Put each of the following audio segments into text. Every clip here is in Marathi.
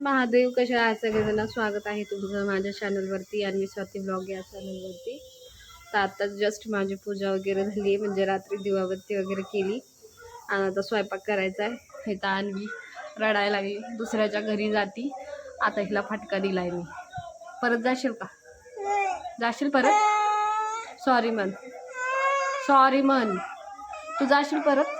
महादेव कशा आहे सगळेजण स्वागत आहे तुमचं माझ्या चॅनलवरती आणि स्वाती ब्लॉग या चॅनलवरती तर आता जस्ट माझी पूजा वगैरे झाली आहे म्हणजे रात्री दिवाबत्ती वगैरे केली. आणि आता स्वयंपाक करायचा आहे. इथं आणवी रडायला लागली. दुसऱ्याच्या घरी जाती. आता हिला फटका दिलाय मी. परत जाशील का? जाशील परत? सॉरी मन सॉरी मन तू जाशील परत?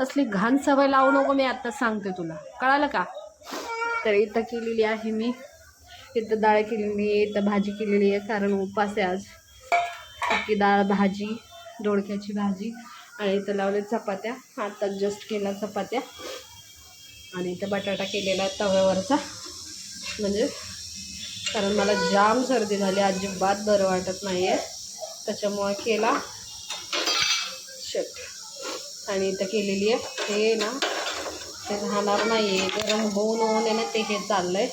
असली घाण सवय लावू नको मी आत्ता सांगते तुला. कळालं का? तर इथं केलेली आहे मी. इथं डाळ केलेली आहे इथं भाजी केलेली आहे कारण उपास आहे आज. अख्खी डाळ भाजी दोडक्याची भाजी. आणि इथं लावले चपात्या. आता जस्ट केला चपात्या. आणि इथं बटाटा केलेला आहे तव्यावरचा. म्हणजे कारण मला जाम सर्दी झाली अजिबात बरं वाटत नाही आहे त्याच्यामुळे केला. शट आणि इथं केलेली आहे. हे ना ते राहणार नाही आहे गरम होऊन होऊन आहे ना ते हे चाललंय.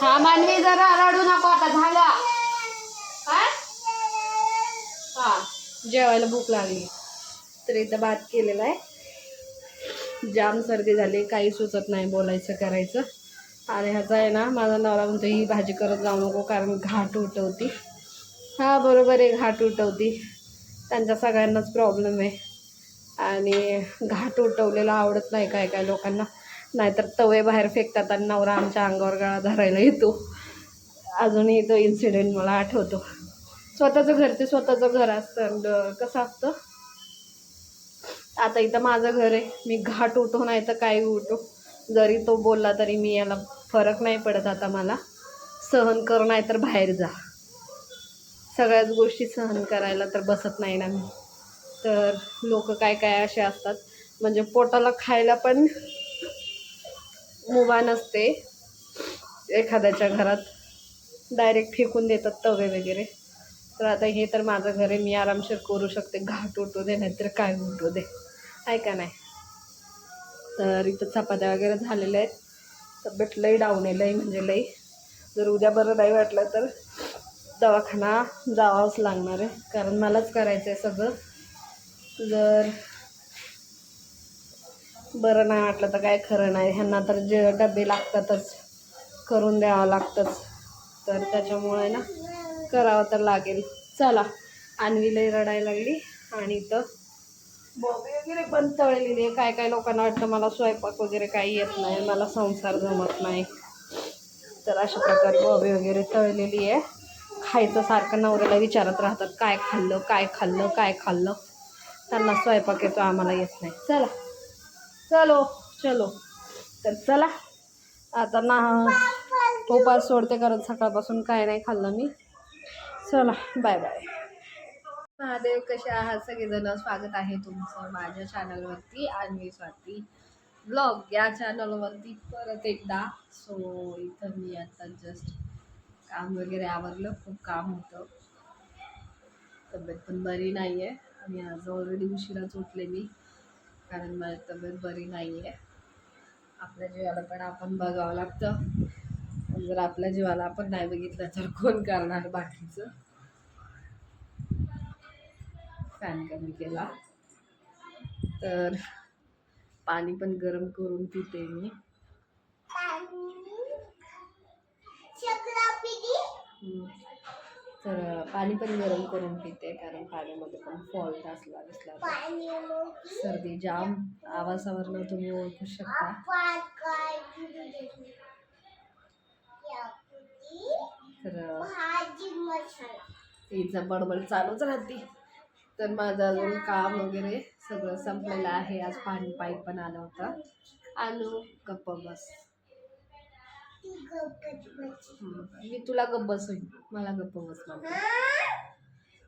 हा मानवी जरा रडू नको आता झाला. हां जेवायला भूक लागली. तर इथं भात केलेला आहे. जाम सर्दी झाली काही सुचत नाही बोलायचं करायचं. आणि ह्याचा आहे ना माझा नवरा म्हणतो ही भाजी करत जाऊ नको कारण घाट उठवती. हा बरोबर आहे घाट उठवती. त्यांच्या सगळ्यांनाच प्रॉब्लेम आहे. आणि घाट उठवलेला आवडत नाही काय काय लोकांना. नाहीतर तवे बाहेर फेकतात आणि नवरा आमच्या अंगावर गळा धरायला येतो. अजूनही तो इन्सिडेंट मला आठवतो. स्वतःचं घर ते स्वतःचं घर असतं कसं असतं? आता इथं माझं घर आहे. मी घाट उठो नाही तर काही उठो. जरी तो बोलला तरी मी याला फरक नाही पडत आता मला. सहन कर नाही तर बाहेर जा. सगळ्याच गोष्टी सहन करायला तर बसत नाही ना मी. तर लोक काय काय असे असतात. म्हणजे पोटाला खायला पण मुभा नसते. एखाद्याच्या घरात डायरेक्ट फेकून देतात तवे वगैरे. तर आता हे तर माझं घर आहे मी आरामशीर करू शकते. घाट उठू दे नाहीतर काय उठू दे. ऐका नाही? तर इथं चपात्या वगैरे झालेल्या आहेत. तब्येत लई डाऊन आहे लई म्हणजे लई. जर उद्या बरं नाही वाटलं तर दवाखाना जावाच लागणार आहे. कारण मलाच करायचं आहे सगळं. जर बरं नाही वाटलं तर काय खरं नाही. ह्यांना तर जे डबे लागतातच करून द्यावं लागतंच. तर त्याच्यामुळे ना करावं तर लागेल. चला आणवीलाही रडायला लागली आणि तर बॉबी वगैरे पण तळलेली आहे. काय काय लोकांना वाटतं मला स्वयंपाक वगैरे काही येत नाही मला संसार जमत नाही. तर अशा प्रकारे बॉबी वगैरे तळलेली आहे. खायचं सारखं नवऱ्याला विचारत राहतात काय खाल्लं काय खाल्लं काय खाल्लं? त्यांना स्वयंपाक येतो आम्हाला येत नाही. चला. चलो चलो. तर चला. आता ना उपास सोडते कारण सकाळपासून काय नाही खाल्लं मी. चला बाय बाय महादेव कसे आहात? सगळेजण स्वागत आहे तुमचं माझ्या चॅनलवरती आणि स्वाती ब्लॉग या चॅनलवरती परत एकदा. सो इथं मी आता जस्ट काम वगैरे आवरलं खूप काम होतं. तब्येत पण बरी नाही आहे आणि आज ऑलरेडी उशिराच उठले मी कारण माझी तब्येत बरी नाही आहे आपल्या जीवाला पण आपण बघावं लागतं. पण जर आपल्या जीवाला आपण नाही बघितलं तर कोण करणार बाकीचं? फॅन कमी केला. तर पाणी पण गरम करून पिते मी. हम्म. तर पाणी पण गरम करून पिते कारण पाण्यामध्ये पण फॉल्ट असला दिसला सर्दी जाम आवाजावरनं तुम्ही ओळखू शकता. तर तिचं बडबड चालूच राहते. तर माझं अजून काम वगैरे सगळं संपलेलं आहे. आज पाणी पाईप पण आलं होतं. आलो गप्प बस. मी तुला गप्प बसवीन. मला गप्प बसव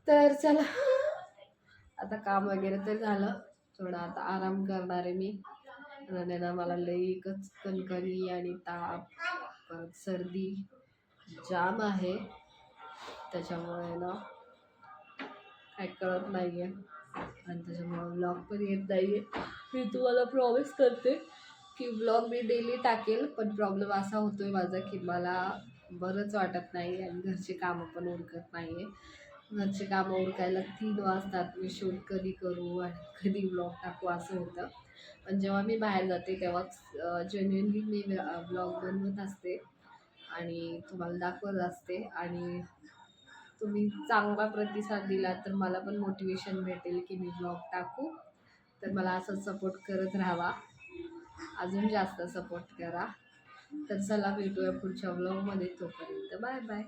तर चला. आता काम वगैरे तर झालं. थोडं आता आराम करणार आहे मी. आणि ना मला लईकच कणकणी आणि ताप परत सर्दी जाम आहे. त्याच्यामुळे ना काय कळत नाही आहे आणि त्याच्यामुळे ब्लॉग पण येत नाही आहे मी तुम्हाला प्रॉमिस करते. की ब्लॉग मी डेली टाकेल पण प्रॉब्लेम असा होतो आहे माझा की मला बरंच वाटत नाही आणि घरचे कामं पण उरकत नाही आहे घरचे कामं उरकायला तीन वाजतात मी शूट कधी करू आणि कधी ब्लॉग टाकू असं होतं. पण जेव्हा मी बाहेर जाते तेव्हाच जेन्युनली मी ब्लॉग बनवत असते आणि तुम्हाला दाखवत असते आणि तुम्ही चांगला प्रतिसाद दिला तर मला पण मोटिवेशन भेटेल की मी ब्लॉग टाकू. तर मला असं सपोर्ट करत राहावा. अजून जास्त सपोर्ट करा. तर चला भेटूया पुढच्या ब्लॉगमध्ये तोपर्यंत बाय बाय.